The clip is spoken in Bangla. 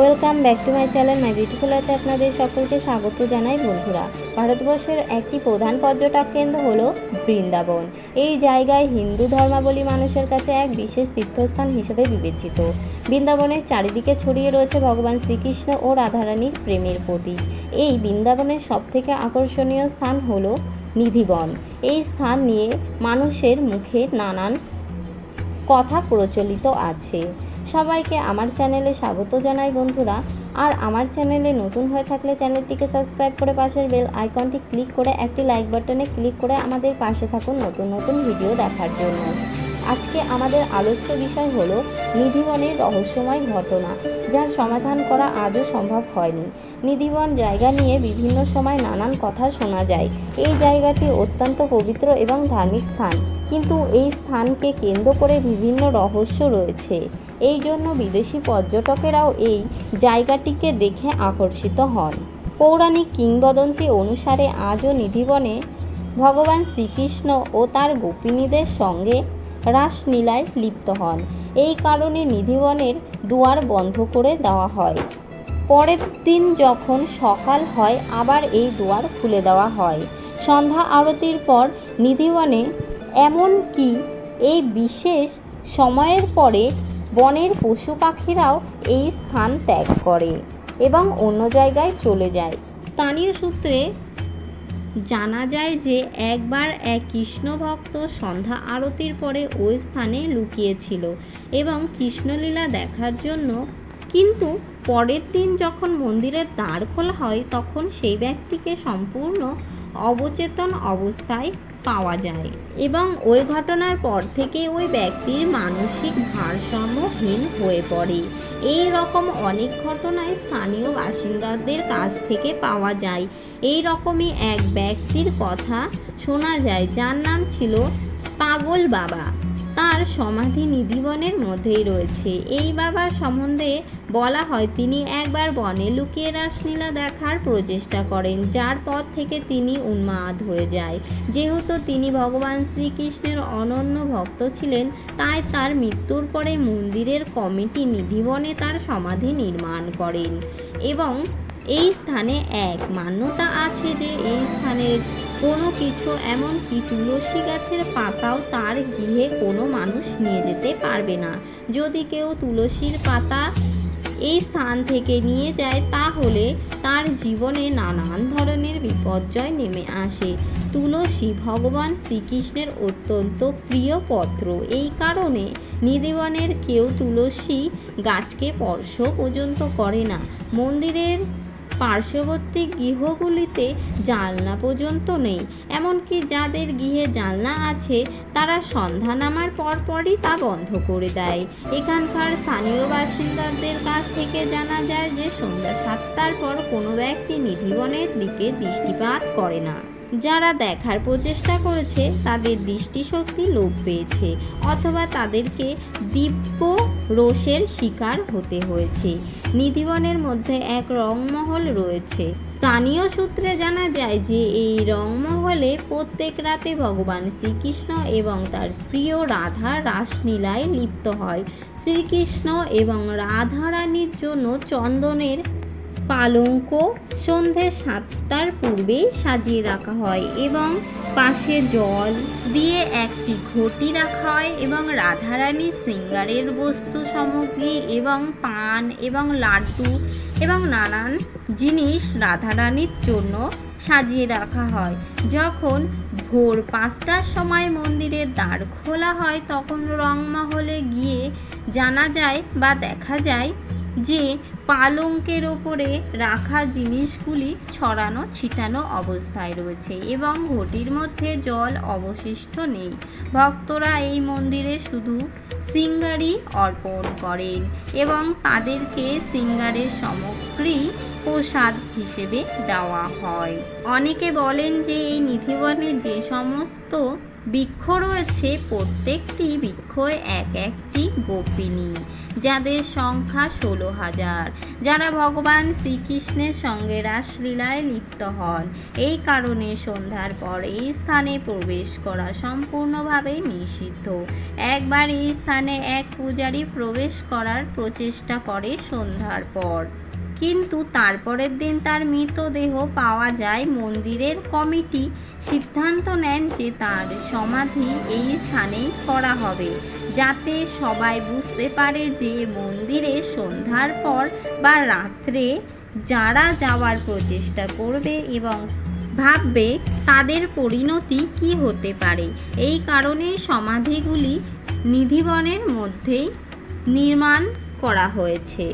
Welcome back to my channel my beautiful আছে আপনাদের সকলকে স্বাগত জানাই, বন্ধুরা। ভারতবর্ষের একটি প্রধান পর্যটক কেন্দ্র হল বৃন্দাবন। এই জায়গায় হিন্দু ধর্মাবলী মানুষের কাছে এক বিশেষ তীর্থস্থান হিসেবে বিবেচিত। বৃন্দাবনের চারিদিকে ছড়িয়ে রয়েছে ভগবান শ্রীকৃষ্ণ ও রাধারানীর প্রেমের প্রতীক। এই বৃন্দাবনের সবথেকে আকর্ষণীয় স্থান হল নিধিবন। এই স্থান নিয়ে মানুষের মুখে নানান কথা প্রচলিত আছে। সবাইকে আমার চ্যানেলে স্বাগত জানাই বন্ধুরা। আর আমার চ্যানেলে নতুন হয়ে থাকলে চ্যানেলটিকে সাবস্ক্রাইব করে পাশের বেল আইকনটি ক্লিক করে একটি লাইক বাটনে ক্লিক করে আমাদের পাশে থাকুন নতুন নতুন ভিডিও দেখার জন্য। আজকে আমাদের আলোচ্য বিষয় হলো নিধিবনের রহস্যময় ঘটনা, যার সমাধান করা আজও সম্ভব হয়নি। নিধিবন জায়গা নিয়ে বিভিন্ন সময় নানান কথা শোনা যায়। এই জায়গাটি অত্যন্ত পবিত্র এবং ধার্মিক স্থান। কিন্তু এই স্থানকে কেন্দ্র করে বিভিন্ন রহস্য রয়েছে। এই জন্য বিদেশি পর্যটকেরাও এই জায়গাটিকে দেখে আকর্ষিত হন। পৌরাণিক কিংবদন্তি অনুসারে আজও নিধিবনে ভগবান শ্রীকৃষ্ণ ও তার গোপিনীদের সঙ্গে রাসলীলায় লিপ্ত হন। এই কারণে নিধিবনের দুয়ার বন্ধ করে দেওয়া হয়। পরের দিন যখন সকাল হয়, আবার এই দুয়ার খুলে দেওয়া হয়। সন্ধ্যা আরতির পর নিধিবনে এমন কি এই বিশেষ সময়ের পরে বনের পশু পাখিরাও এই স্থান ত্যাগ করে এবং অন্য জায়গায় চলে যায়। স্থানীয় সূত্রে জানা যায় যে, একবার এক কৃষ্ণ ভক্ত সন্ধ্যা আরতির পরে ওই স্থানে লুকিয়েছিল এবং কৃষ্ণলীলা দেখার জন্য কিন্তু পরের দিন যখন মন্দিরের দ্বার খোলা হয়, তখন সেই ব্যক্তিকে সম্পূর্ণ অবচেতন অবস্থায় পাওয়া যায় এবং ওই ঘটনার পর থেকে ওই ব্যক্তির মানসিক ভারসাম্যহীন হয়ে পড়ে। এই রকম অনেক ঘটনায় স্থানীয় বাসিন্দাদের কাছ থেকে পাওয়া যায়। এই রকমই এক ব্যক্তির কথা শোনা যায়, যার নাম ছিল পাগল বাবা। তার সমাধি নিধিবনের মধ্যেই রয়েছে। এই বাবার সম্বন্ধে বলা হয়, তিনি একবার বনে লুকিয়ে রাসলীলা দেখার প্রচেষ্টা করেন, যার পর থেকে তিনি উন্মাদ হয়ে যায়। যেহেতু তিনি ভগবান শ্রীকৃষ্ণের অনন্য ভক্ত ছিলেন, তাই তার মৃত্যুর পরে মন্দিরের কমিটি নিধিবনে তার সমাধি নির্মাণ করেন। এবং এই স্থানে এক মান্যতা আছে যে, এই স্থানের কোনো কিছু এমনকি তুলসী গাছের পাতাও তার গৃহে কোনো মানুষ নিয়ে যেতে পারবে না। যদি কেউ তুলসীর পাতা এই স্থান থেকে নিয়ে যায়, তাহলে তার জীবনে নানান ধরনের বিপর্যয় নেমে আসে। তুলসী ভগবান শ্রীকৃষ্ণের অত্যন্ত প্রিয় পত্র। এই কারণে নিদেবনের কেউ তুলসী গাছকে স্পর্শ পর্যন্ত করে না। মন্দিরের পার্শ্ববর্তী গৃহগুলিতে জানলা পর্যন্ত নেই। এমনকি যাদের গৃহে জানলা আছে, তারা সন্ধ্যা নামার পরপরই তা বন্ধ করে দেয়। এখানকার স্থানীয় বাসিন্দাদের কাছ থেকে জানা যায় যে, সন্ধ্যা সাতটার পর কোনো ব্যক্তি নিধিবনের দিকে দৃষ্টিপাত করে না। যারা দেখার প্রচেষ্টা করেছে, তাদের দৃষ্টিশক্তি লোপ পেয়েছে, অথবা তাদেরকে দিব্য রোষের শিকার হতে হয়েছে। নিধিবনের মধ্যে এক রংমহল রয়েছে। স্থানীয় সূত্রে জানা যায় যে, এই রংমহলে প্রত্যেক রাতে ভগবান শ্রীকৃষ্ণ এবং তার প্রিয় রাধা রাসলীলায় লিপ্ত হয়। শ্রীকৃষ্ণ এবং রাধারানীর জন্য চন্দনের পালঙ্ক সন্ধে সাতটার পূর্বেই সাজিয়ে রাখা হয় এবং পাশে জল দিয়ে একটি ঘটি রাখা হয় এবং রাধারানীর সিঙ্গারের বস্তু সামগ্রী এবং পান এবং লাড্ডু এবং নানান জিনিস রাধারানীর জন্য সাজিয়ে রাখা হয়। যখন ভোর পাঁচটার সময় মন্দিরের দ্বার খোলা হয়, তখন রংমহলে গিয়ে জানা যায় বা দেখা যায় যে পালঙ্কের ওপরে রাখা জিনিসগুলি ছড়ানো, ছিটানো অবস্থায় রয়েছে এবং ঘটির মধ্যে জল অবশিষ্ট নেই। ভক্তরা এই মন্দিরে শুধু সিঙ্গারি অর্পণ করেন এবং তাদেরকে সিঙ্গারের সামগ্রী প্রসাদ হিসেবে দেওয়া হয়। অনেকে বলেন যে এই নিধিবনে যে সমস্ত বৃক্ষ রয়েছে, প্রত্যেকটি বৃক্ষ এক একটি গোপিনী। যাদের সংখ্যা ষোলো হাজার। যারা ভগবান শ্রীকৃষ্ণের সঙ্গে রাসলীলায় লিপ্ত হন, এই কারণে সন্ধ্যার পর এই স্থানে প্রবেশ করা সম্পূর্ণভাবে নিষিদ্ধ। একবার এই স্থানে এক পূজারী প্রবেশ করার প্রচেষ্টা করে সন্ধ্যার পর। কিন্তু তারপরের দিন তার মৃতদেহ পাওয়া যায় মন্দিরের কমিটি সিদ্ধান্ত নেন যে তার সমাধি এই স্থানেই করা হবে, যাতে সবাই বুঝতে পারে যে মন্দিরে সন্ধ্যার পর বা রাত্রে যারা যাওয়ার প্রচেষ্টা করবে এবং ভাববে তাদের পরিণতি কি হতে পারে। এই কারণে সমাধিগুলি নিধিবনের মধ্যেই নির্মাণ করা হয়েছে।